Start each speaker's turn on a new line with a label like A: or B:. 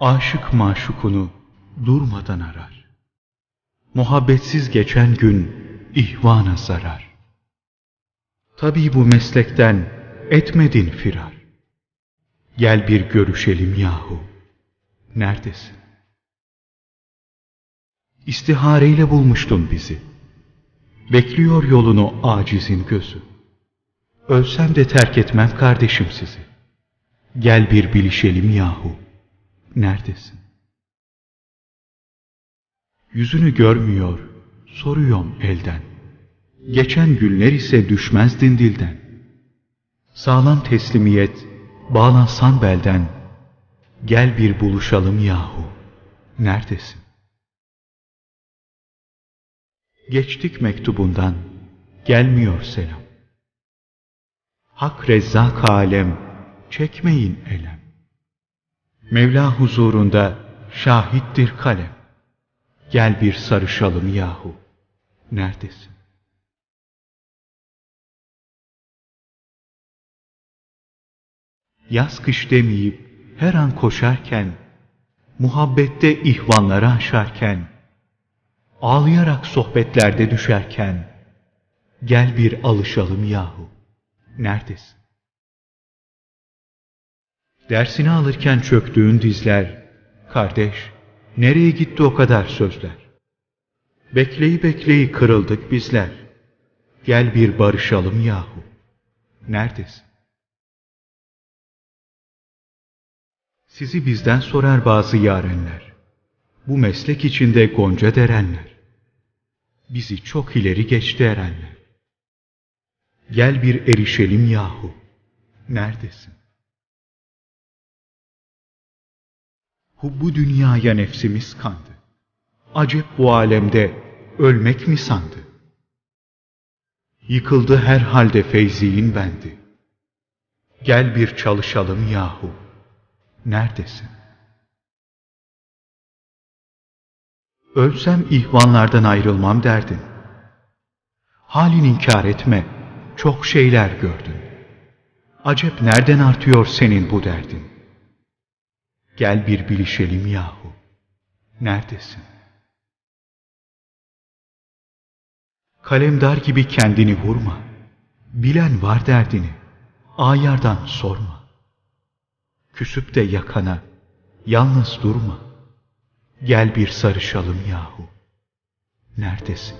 A: Aşık maşukunu durmadan arar. Muhabbetsiz geçen gün ihvana zarar. Tabi bu meslekten etmedin firar. Gel bir görüşelim yahu. Neredesin? İstihareyle bulmuştun bizi. Bekliyor yolunu acizin gözü. Ölsem de terk etmem kardeşim sizi. Gel bir bilişelim yahu. Neredesin? Yüzünü görmüyor, soruyorum elden. Geçen günler ise düşmezdin dilden. Sağlam teslimiyet, bağlansan belden. Gel bir buluşalım yahu. Neredesin? Geçtik mektubundan, gelmiyor selam. Hak rezzak alem, çekmeyin elem. Mevla huzurunda şahittir kalem. Gel bir sarışalım yahu. Neredesin? Yaz kış demeyip her an koşarken, muhabbette ihvanları aşarken, ağlayarak sohbetlerde düşerken, gel bir alışalım yahu. Neredesin? Dersini alırken çöktüğün dizler, kardeş, nereye gitti o kadar sözler? Bekleyi bekleyi kırıldık bizler. Gel bir barışalım yahu. Neredesin? Sizi bizden sorar bazı yarenler. Bu meslek içinde gonca derenler. Bizi çok ileri geçti erenler. Gel bir erişelim yahu. Neredesin? Hubbu dünyaya nefsimiz kandı. Acep bu alemde ölmek mi sandı? Yıkıldı her halde feyziğin bendi. Gel bir çalışalım yahu. Neredesin? Ölsem ihvanlardan ayrılmam derdin. Halin inkar etme, çok şeyler gördün. Acep nereden artıyor senin bu derdin? Gel bir bilişelim yahu. Neredesin? Kalemdar gibi kendini vurma. Bilen var derdini. Ayardan sorma. Küsüp de yakana, yalnız durma. Gel bir sarışalım yahu. Neredesin?